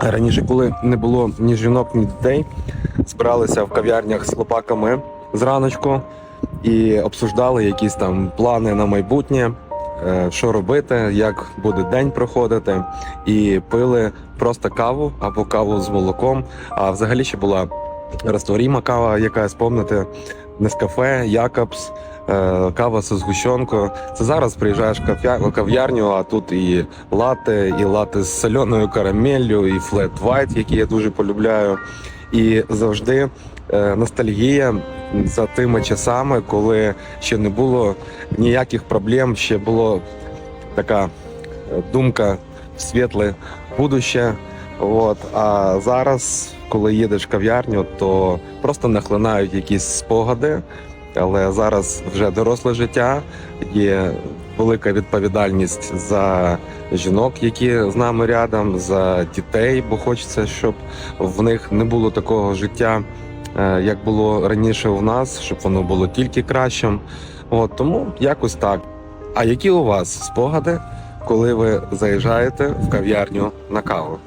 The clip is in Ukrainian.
Раніше, коли не було ні жінок, ні дітей, збиралися в кав'ярнях з хлопаками зраночку і обсуждали якісь там плани на майбутнє, е, що робити, як буде день проходити, і пили просто каву або каву з молоком. А взагалі ще була розтворіма кава, яка спомнити Нескафе, Якобс, кава з згущенкою. Це зараз приїжджаєш в кав'ярню, а тут і лати, і лати з соленою карамеллю, і флет вайт, який я дуже полюбляю. І завжди е, ностальгія за тими часами, коли ще не було ніяких проблем, ще було така е, думка в світле будуще. От а зараз, коли їдеш в кав'ярню, то просто нахлинають якісь спогади. Але зараз вже доросле життя, є велика відповідальність за жінок, які з нами рядом, за дітей, бо хочеться, щоб в них не було такого життя, е, як було раніше у нас, щоб воно було тільки кращим. От тому якось так. А які у вас спогади, коли ви заїжджаєте в кав'ярню на каву?